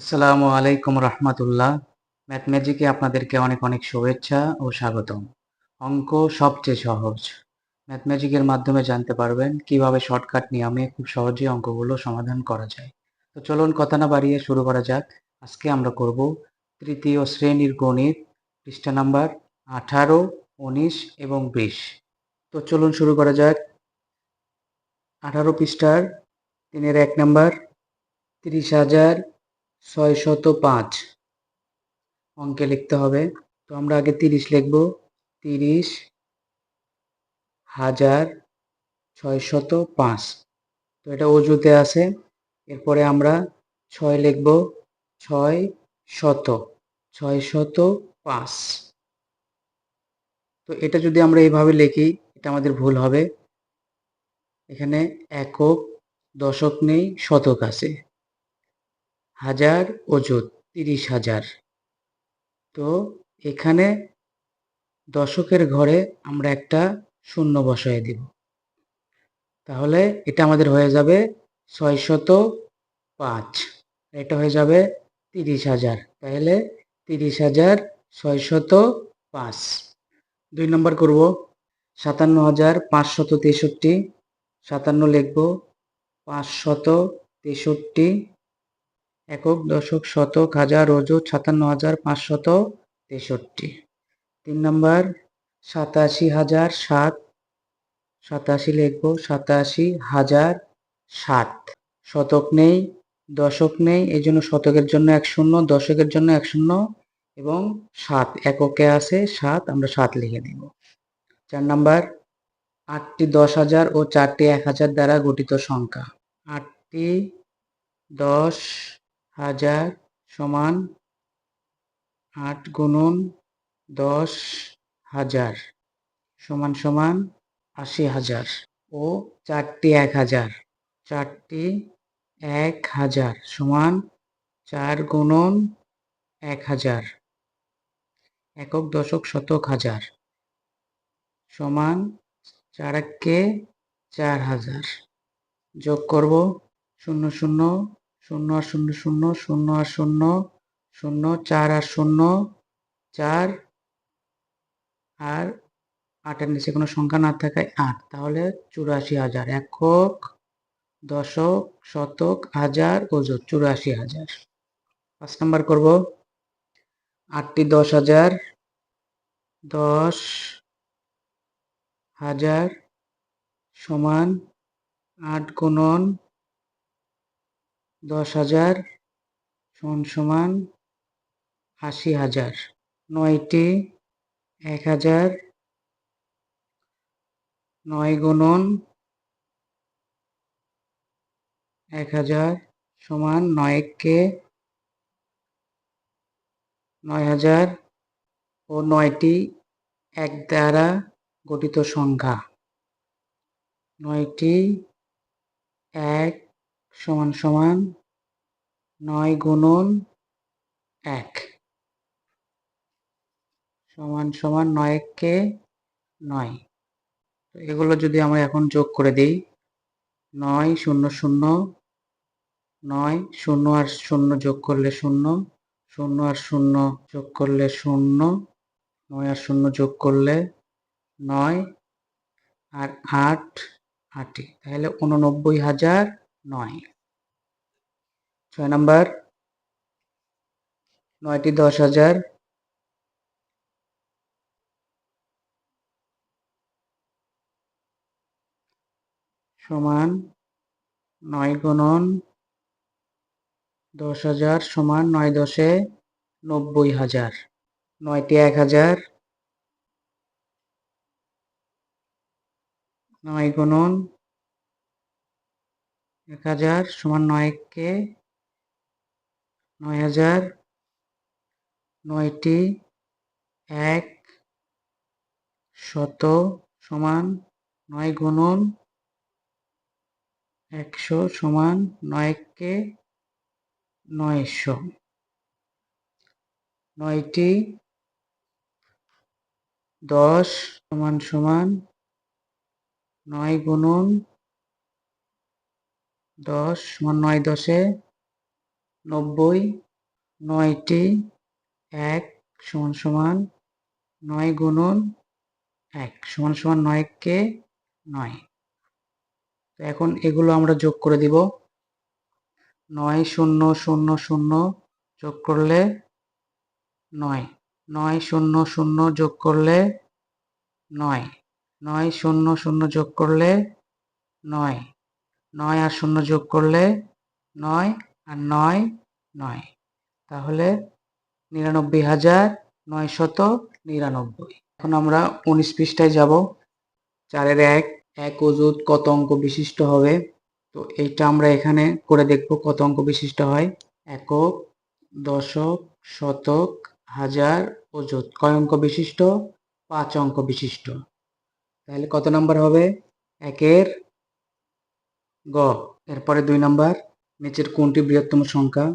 আসসালামু আলাইকুম রহমতুল্লাহ। ম্যাথম্যাজিকে আপনাদেরকে অনেক অনেক শুভেচ্ছা ও স্বাগতম। অঙ্ক সবচেয়ে সহজ। ম্যাথম্যাজিকের মাধ্যমে জানতে পারবেন কীভাবে শর্টকাট নিয়মে খুব সহজেই অঙ্কগুলো সমাধান করা যায়। তো চলুন কথা না বাড়িয়ে শুরু করা যাক। আজকে আমরা করব তৃতীয় শ্রেণির গণিত, পৃষ্ঠা নাম্বার আঠারো, উনিশ এবং বিশ। তো চলুন শুরু করা যাক। আঠারো পৃষ্ঠার, তিনের এক নাম্বার, তিরিশ হাজার ছয়শত পাঁচ। অঙ্কে লিখতে হবে। তো আমরা আগে তিরিশ লিখব। তিরিশ হাজার ছয়শত পাঁচ। তো এটা অজুতে আছে। এরপরে আমরা ছয় লিখব। ছয় শত ছয় শত পাঁচ। তো এটা যদি আমরা এইভাবে লিখি, এটা আমাদের ভুল হবে। এখানে একক দশক নেই, শতক আছে। হাজার অযুত তিরিশ হাজার। তো এখানে দশকের ঘরে আমরা একটা শূন্য বসায় দিব। তাহলে এটা আমাদের হয়ে যাবে ছয়শত পাঁচ। এটা হয়ে যাবে তিরিশ হাজার। তাহলে তিরিশ হাজার ছয়শত পাঁচ। দুই নম্বর করব। সাতান্ন হাজার পাঁচশত তেষট্টি। সাতান্ন লিখব। পাঁচশত তেষট্টি। একক দশক শতক হাজার অযুত সাতান্ন হাজার পাঁচশত তেষট্টি। তিন নম্বর, সাতাশি হাজার সাত, সাতাশি লিখব, সাতাশি হাজার সাত। শতক নেই, দশক নেই, এই জন্য শতকের জন্য এক শূন্য, দশকের জন্য এক শূন্য এবং সাত, এককে আছে সাত, আমরা সাত লিখে দেব। চার নাম্বার, আটটি দশ হাজার ও চারটি এক হাজার দ্বারা গঠিত সংখ্যা। আটটি দশ হাজার সমান আট গুণন দশ হাজার সমান সমান আশি হাজার ও চারটি এক হাজার। চারটি এক হাজার সমান চার গুণন এক হাজার। একক দশক শতক হাজার সমান চার এককে চার হাজার। যোগ করব শূন্য শূন্য শূন্য আর শূন্য শূন্য শূন্য আর শূন্য শূন্য চার আর শূন্য চার আর আটের নিচে কোনো সংখ্যা না থাকায় আট। তাহলে চুরাশি হাজার। একক, দশক, শতক, হাজার, ওজন। চুরাশি হাজার। পাঁচ নাম্বার করব। আটটি দশ হাজার দশ হাজার সমান আট গুণন দশ হাজার সমান সমান আশি হাজার। নয়টি এক হাজার। নয় গুণন এক হাজার সমান নয়কে নয় হাজার ও নয়টি এক দ্বারা গঠিত সংখ্যা। নয়টি এক সমান সমান নয় গুণন এক। সমান সমান নয়কে নয়। তো এগুলো যদি আমরা এখন যোগ করে দিই, নয় শূন্য শূন্য, নয় শূন্য আর শূন্য যোগ করলে শূন্য শূন্য আর শূন্য যোগ করলে শূন্য, নয় আর শূন্য যোগ করলে নয়, আর আট আটই। তাহলে উননব্বই হাজার নয়। ছয় নম্বর, নয়টি দশ হাজার। সমান নয় গুণন দশ হাজার সমান নয় দশে নব্বই হাজার। নয়টি এক হাজার। নয় গুণন এক হাজার সমান নয়কে নয় হাজার নয়টি এক শত সমান নয় গুণন একশো সমান নয়কে নয়শো। নয়টি দশ সমান সমান নয় গুণন দশ সমান নয় দশে নব্বই, নয়টি, এক সমান সমান নয় গুণন এক সমান সমান নয়কে নয়। তো এখন এগুলো আমরা যোগ করে দিব। নয় শূন্য শূন্য শূন্য যোগ করলে নয়। নয় শূন্য শূন্য যোগ করলে নয়। নয় শূন্য শূন্য যোগ করলে নয়। নয় আর শূন্য যোগ করলে নয় আর নয় নয়। তাহলে নিরানব্বই হাজার নয় শত নিরানব্বই। এখন আমরা উনিশ পৃষ্ঠায় যাব। চারের এক এক অজুত কত অঙ্ক বিশিষ্ট হবে? তো এইটা আমরা এখানে করে দেখব কত অঙ্ক বিশিষ্ট হয়। একক দশক শতক হাজার অযুত কয় অঙ্ক বিশিষ্ট? পাঁচ অঙ্ক বিশিষ্ট। তাহলে কত নাম্বার হবে? একের গ, এরপরে দুই নাম্বার, নিচের কোনটি বৃহত্তম সংখ্যা?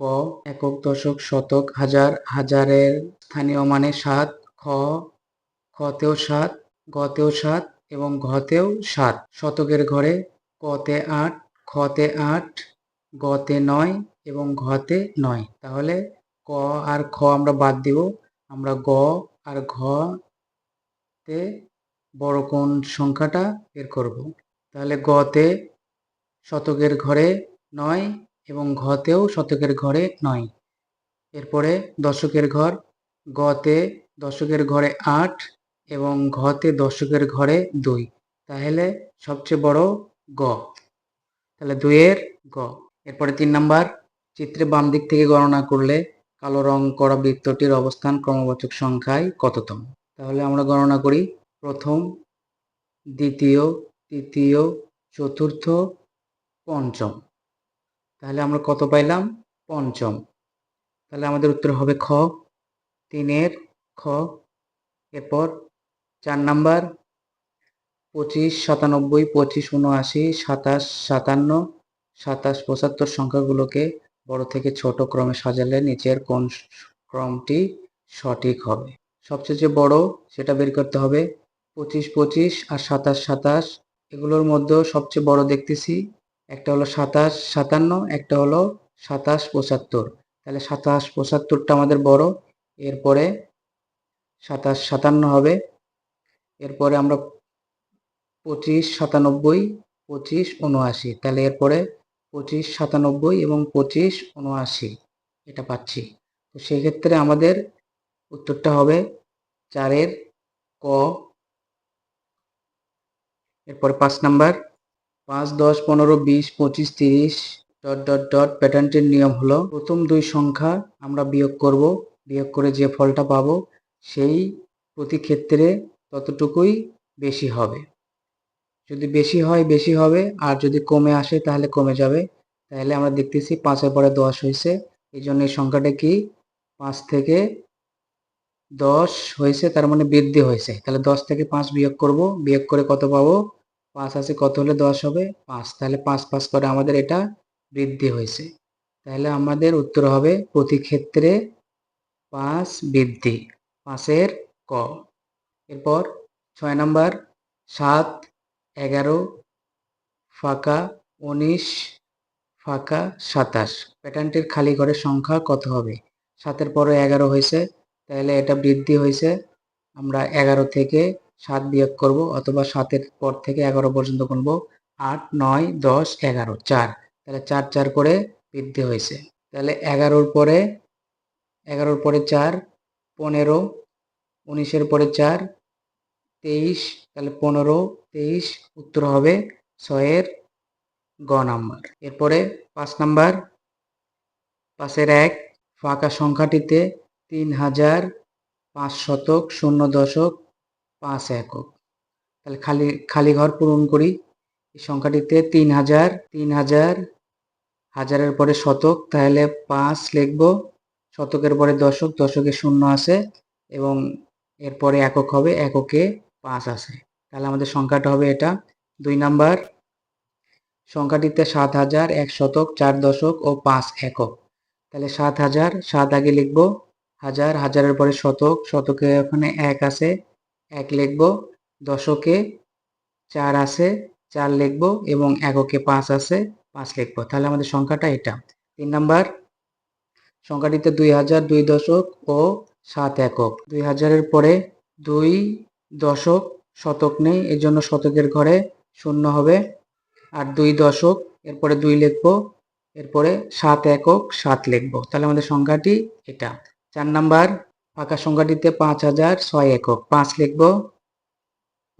ক, একক, দশক, শতক, হাজার, হাজারের স্থানীয় মানে সাত, খ, খতেও সাত, গতেও সাত এবং ঘতেও সাত। শতকের ঘরে কতে আট, খতে আট, গতে নয় এবং ঘতে নয়। তাহলে ক আর খ আমরা বাদ দিব। আমরা গ আর ঘ তে বড় কোন সংখ্যাটা বের করব? তাহলে গতে শতকের ঘরে নয় এবং ঘতেও শতকের ঘরে নয়। এরপরে দশকের ঘর, গতে দশকের ঘরে আট এবং ঘতে দশকের ঘরে দুই। তাহলে সবচেয়ে বড় গ। তাহলে দুইয়ের গ। এরপরে তিন নাম্বার, চিত্রে বাম দিক থেকে গণনা করলে কালো রং করা বৃত্তটির অবস্থান ক্রমবাচক সংখ্যায় কততম? তাহলে আমরা গণনা করি প্রথম, দ্বিতীয়, তৃতীয়, চতুর্থ পঞ্চম। তাহলে আমরা কত পাইলাম? পঞ্চম। তাহলে আমাদের উত্তর হবে খ। তিনের খ। এরপর চার নাম্বার। পঁচিশ, সাতানব্বই, পঁচিশ, উনআশি, সাতাশ, সাতান্ন, সাতাশ, পঁচাত্তর সংখ্যাগুলোকে বড় থেকে ছোট ক্রমে সাজালে নিচের কোন ক্রমটি সঠিক হবে? সবচেয়ে যে বড় সেটা বের করতে হবে। পঁচিশ পঁচিশ আর সাতাশ সাতাশ, এগুলোর মধ্যেও সবচেয়ে বড় দেখতেছি। একটা হলো সাতাশ সাতান্ন, একটা হলো সাতাশ পঁচাত্তর। তাহলে সাতাশ পঁচাত্তরটা আমাদের বড়, এরপরে সাতাশ সাতান্ন হবে, এরপরে আমরা পঁচিশ সাতানব্বই, পঁচিশ উনআশি তাহলে এরপরে পঁচিশ সাতানব্বই এবং পঁচিশ উনআশি এটা পাচ্ছি। তো সেক্ষেত্রে আমাদের উত্তরটা হবে চারের ক, এরপরে পাঁচ নাম্বার পাঁচ, দশ, পনেরো, বিশ, পঁচিশ, তিরিশ ডট ডট ডট প্যাটার্নটির নিয়ম হলো প্রথম দুই সংখ্যা আমরা বিয়োগ করব, বিয়োগ করে যে ফলটা পাবো সেই প্রতি ক্ষেত্রে ততটুকুই বেশি হবে। যদি বেশি হয়, বেশি হবে, আর যদি কমে আসে তাহলে কমে যাবে। তাহলে আমরা দেখতেছি পাঁচের পরে দশ হয়েছে, এই জন্য এই সংখ্যাটা কি পাঁচ থেকে দশ হয়েছে, তার মানে বৃদ্ধি হয়েছে। তাহলে দশ থেকে পাঁচ বিয়োগ করব, বিয়োগ করে কত পাবো? পাঁচ আছে কত হলে দশ হবে? পাঁচ। তাহলে পাঁচ পাঁচ করে আমাদের এটা বৃদ্ধি হয়েছে। তাহলে আমাদের উত্তর হবে প্রতি ক্ষেত্রে পাঁচ বৃদ্ধি। পাঁচের ক। এরপর ছয় নাম্বার, সাত, এগারো, ফাঁকা, উনিশ, ফাঁকা, সাতাশ। প্যাটার্নটির খালি ঘরের সংখ্যা কত হবে? সাতের পরে এগারো হয়েছে। তাহলে এটা বৃদ্ধি হয়েছে। আমরা এগারো থেকে সাত বিয়োগ করব অথবা সাতের পর থেকে এগারো পর্যন্ত গুনব। আট, নয়, দশ, এগারো, চার। তাহলে চার চার করে বৃদ্ধি হয়েছে। তাহলে এগারোর পরে এগারোর পরে চার, পনেরো, উনিশের পরে চার, তেইশ, তাহলে পনেরো, তেইশ, উত্তর হবে ছয়ের গ নাম্বার। এরপরে পাঁচ নাম্বার পাশের এক, ফাঁকা সংখ্যাটিতে তিন হাজার পাঁচ শতক শূন্য দশক পাঁচ একক। তাহলে খালি খালি ঘর পূরণ করি। এই সংখ্যাটিতে তিন হাজার তিন হাজার, হাজারের পরে শতক, তাহলে পাঁচ লিখব। শতকের পরে দশক, দশকে শূন্য আছে এবং এরপরে একক হবে, এককে পাঁচ আছে। তাহলে আমাদের সংখ্যাটা হবে এটা। দুই নাম্বার, সংখ্যাটিতে সাত হাজার, এক শতক, চার দশক ও পাঁচ একক। তাহলে সাত হাজার, সাত আগে লিখব। হাজার, হাজারের পরে শতক, শতকে ওখানে এক আছে। এক লিখব, দশকে চার আছে, চার লিখব এবং এককে পাঁচ আছে, পাঁচ লিখব। তাহলে আমাদের সংখ্যাটা এটা। তিন নাম্বার, সংখ্যাটিতে দুই হাজার, দুই দশক ও সাত একক। দুই হাজারের পরে দুই দশক শতক নেই এই জন্য শতকের ঘরে শূন্য হবে। আর দুই দশক, এরপরে দুই লিখব, এরপরে সাত একক, সাত লিখব। তাহলে আমাদের সংখ্যাটি এটা। চার নাম্বার ফাঁকা সংখ্যাটিতে পাঁচ হাজার ছয় একক। পাঁচ লিখব।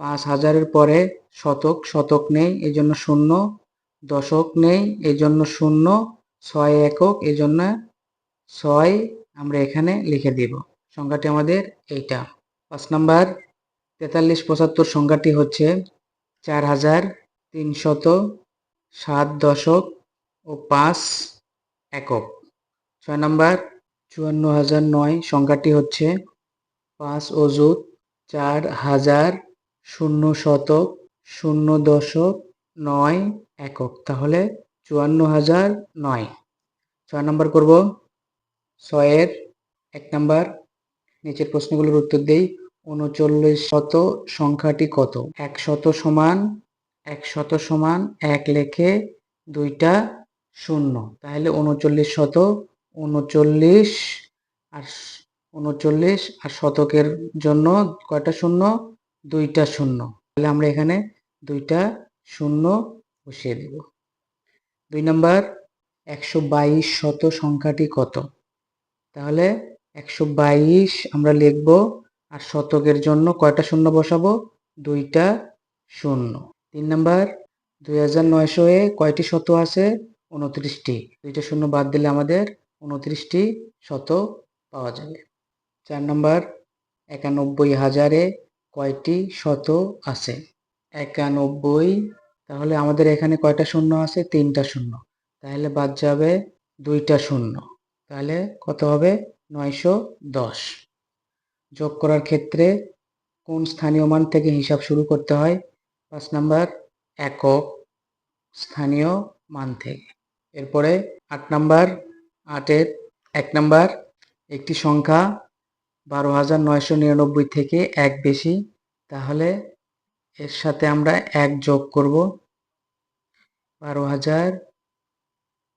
পাঁচ হাজারের পরে শতক শতক নেই এই জন্য শূন্য। দশক নেই এই জন্য শূন্য। ছয় একক এই জন্য ছয়। আমরা এখানে লিখে দিব। সংখ্যাটি আমাদের এইটা। পাঁচ নাম্বার, তেতাল্লিশ পঁচাত্তর সংখ্যাটি হচ্ছে চার হাজার তিনশত সাত দশক ও পাঁচ একক। ছয় নাম্বার চুয়ান্ন হাজার নয়, সংখ্যাটি হচ্ছে পাঁচ অযুত চার হাজার শূন্য শতক শূন্য দশক নয় একক। তাহলে চুয়ান্ন হাজার নয়। ছয় নম্বর করব। ছয়ের এক নম্বর। নিচের প্রশ্নগুলোর উত্তর দেই। উনচল্লিশ শত সংখ্যাটি কত? এক শত সমান এক শত সমান এক লেখে দুইটা শূন্য। তাহলে উনচল্লিশ শত উনচল্লিশ আর উনচল্লিশ আর শতকের জন্য কয়টা শূন্য? দুইটা শূন্য। তাহলে আমরা এখানে দুইটা শূন্য বসিয়ে দেব। দুই নাম্বার, একশো বাইশ শত সংখ্যাটি কত? তাহলে একশো বাইশ আমরা লিখব আর শতকের জন্য কয়টা শূন্য বসাবো? দুইটা শূন্য। তিন নাম্বার, দুই হাজার নয়শো এ কয়টি শত আছে? উনত্রিশটি দুইটা শূন্য বাদ দিলে আমাদের উনত্রিশটি শত পাওয়া যাবে। চার নম্বর, একানব্বই হাজারে কয়টি শত আছে? একানব্বই, তাহলে আমাদের এখানে কয়টা শূন্য আছে? তিনটা শূন্য। তাহলে বাদ যাবে দুইটা শূন্য। তাহলে কত হবে? নয়শো দশ। যোগ করার ক্ষেত্রে কোন স্থানীয় মান থেকে হিসাব শুরু করতে হয়? পাঁচ নাম্বার, একক স্থানীয় মান থেকে। এরপরে আট নাম্বার আটের এক নাম্বার, একটি সংখ্যা বারো হাজার নয়শো নিরানব্বই থেকে এক বেশি, তাহলে এর সাথে আমরা এক যোগ করব। বারো হাজার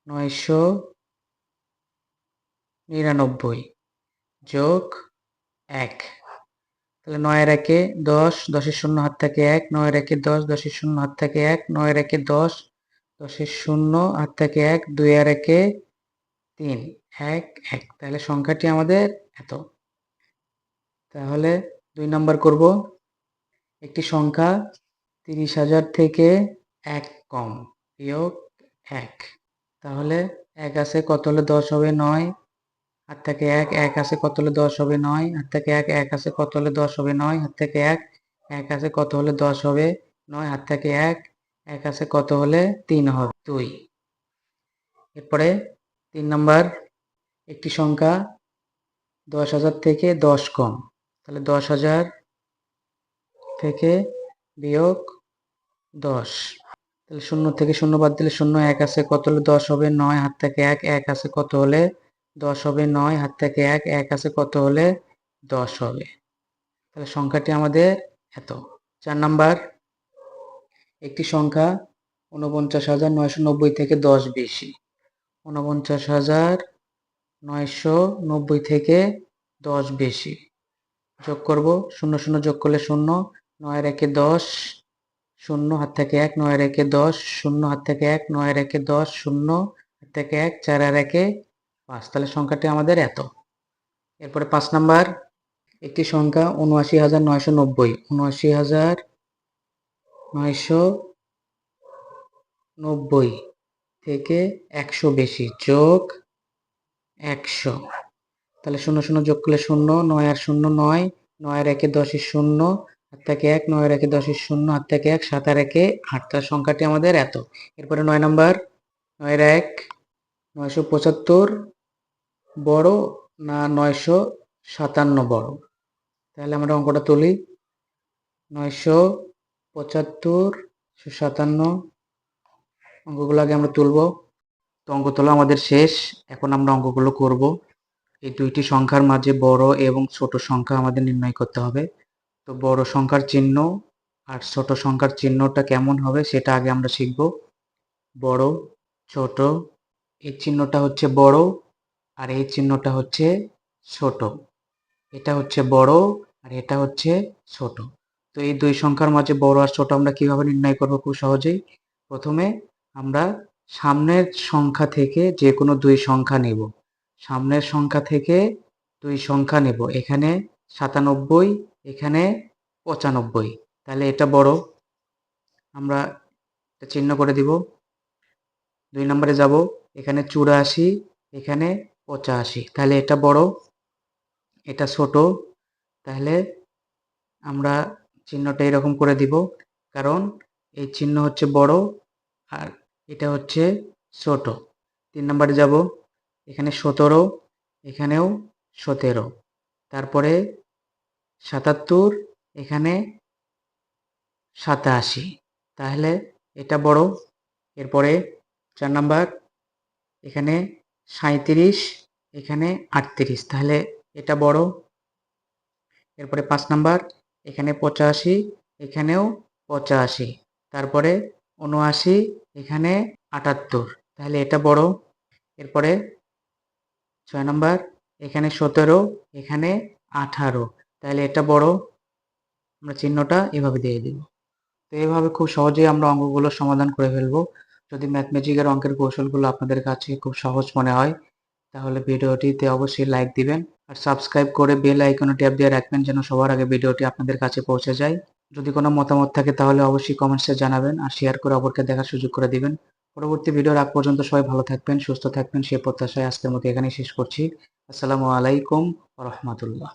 নয়শো নিরানব্বই যোগ এক। তাহলে নয়ের একে দশ, দশের শূন্য হাত থেকে এক, নয়ের একে দশ, দশের শূন্য হাত থেকে এক, নয়ের একে দশ, দশের শূন্য হাত থেকে এক দুই আর একে তিন, এক এক। তাহলে সংখ্যাটি আমাদের এত। তাহলে দুই নাম্বার করব। একটি সংখ্যা তিরিশ হাজার থেকে এক কম বিয়োগ এক। তাহলে এক আছে কত হলে দশ হবে নয়। হাত থেকে এক এক আছে কত হলে দশ হবে নয়। হাত থেকে এক এক আছে কত হলে দশ হবে নয়। হাত থেকে এক এক আছে কত হলে দশ হবে নয়। হাত থেকে এক এক আছে কত হলে তিন হবে দুই। এরপরে তিন নাম্বার, একটি সংখ্যা দশ হাজার থেকে দশ কম। তাহলে দশ হাজার থেকে বিয়োগ দশ। তাহলে শূন্য থেকে শূন্য বাদ দিলে শূন্য এক আছে, কত হলে দশ হবে? নয়, হাত থেকে এক এক আছে, কত হলে দশ হবে? নয়, হাত থেকে এক এক আছে, কত হলে দশ হবে? তাহলে সংখ্যাটি আমাদের এত। চার নাম্বার, একটি সংখ্যা উনপঞ্চাশ হাজার নয়শো নব্বই থেকে দশ বেশি। উনপঞ্চাশ হাজার নয়শো নব্বই থেকে দশ বেশি। যোগ করব, শূন্য শূন্য যোগ করলে শূন্য নয় একে দশ, শূন্য হাত থেকে এক নয় একে দশ, শূন্য হাত থেকে এক নয় একে দশ, শূন্য হাত থেকে এক চার আর একে পাঁচ। তাহলে সংখ্যাটি আমাদের এত। এরপরে পাঁচ নাম্বার, একটি সংখ্যা উনআশি হাজার নয়শো নব্বই। উনআশি হাজার নয়শো নব্বই। থেকে একশো বেশি যোগ একশো। তাহলে শূন্য শূন্য যোগ করলে শূন্য, নয় আর শূন্য নয় নয় আর একে দশের শূন্য হাত থেকে এক, নয় আর একে দশের শূন্য হাত থেকে এক, সাত আর একে আট। তার সংখ্যাটি আমাদের এত। এরপরে নয় নম্বর, নয়ের এক, নয়শো পঁচাত্তর বড় না নয়শো সাতান্ন বড়? তাহলে আমরা অঙ্কটা তুলি। নয়শো পঁচাত্তর সাতান্ন অঙ্কগুলো আগে আমরা তুলব। তো অঙ্ক তোলা আমাদের শেষ। এখন আমরা অঙ্কগুলো করব। এই দুইটি সংখ্যার মাঝে বড় এবং ছোট সংখ্যা আমাদের নির্ণয় করতে হবে। তো বড় সংখ্যার চিহ্ন আর ছোট সংখ্যার চিহ্নটা কেমন হবে সেটা আগে আমরা শিখব। বড়, ছোট, এই চিহ্নটা হচ্ছে বড় আর এই চিহ্নটা হচ্ছে ছোট। এটা হচ্ছে বড় আর এটা হচ্ছে ছোট। তো এই দুই সংখ্যার মাঝে বড় আর ছোট আমরা কীভাবে নির্ণয় করব খুব সহজেই? প্রথমে আমরা সামনের সংখ্যা থেকে যে কোনো দুই সংখ্যা নেব। সামনের সংখ্যা থেকে দুই সংখ্যা নেব। এখানে সাতানব্বই, এখানে পঁচানব্বই। তাহলে এটা বড়। আমরা এটা চিহ্ন করে দিব। দুই নম্বরে যাব। এখানে চুরাশি, এখানে পঁচাশি। তাহলে এটা বড়, এটা ছোট। তাহলে আমরা চিহ্নটা এরকম করে দিব। কারণ এই চিহ্ন হচ্ছে বড় আর এটা হচ্ছে ছোট তিন নম্বরে যাব। এখানে সতেরো, এখানেও সতেরো। তারপরে সাতাত্তর, এখানে সাতাশি। তাহলে এটা বড়। এরপরে চার নাম্বার, এখানে সাঁত্রিশ এখানে আটত্রিশ। তাহলে এটা বড়। এরপরে পাঁচ নাম্বার, এখানে পঁচাশি, এখানেও পঁচাশি। তারপরে উনআশি এখানে আটাত্তর। তাহলে এটা বড়। এরপরে ছয় নম্বর, এখানে সতেরো, এখানে আঠারো। তাহলে এটা বড়। আমরা চিহ্নটা এভাবে দিয়ে দিব। তো এইভাবে খুব সহজেই আমরা অঙ্কগুলো সমাধান করে ফেলব। যদি ম্যাথমেটিকের অঙ্কের কৌশলগুলো আপনাদের কাছে খুব সহজ মনে হয়, তাহলে ভিডিওটিতে অবশ্যই লাইক দিবেন। আর সাবস্ক্রাইব করে বেল আইকনে ট্যাপ দিয়ে রাখবেন যেন সবার আগে ভিডিওটি আপনাদের কাছে পৌঁছে যায়। যদি কোনো মতামত থাকে তাহলে অবশ্যই কমেন্টসে জানাবেন আর শেয়ার করে অপরকে দেখার সুযোগ করে দিবেন। পরবর্তী ভিডিওর আগ পর্যন্ত সবাই ভালো থাকবেন, সুস্থ থাকবেন। সে প্রত্যাশায় আজকের মতো এখানেই শেষ করছি। আসসালামু আলাইকুম রহমতুল্লাহ।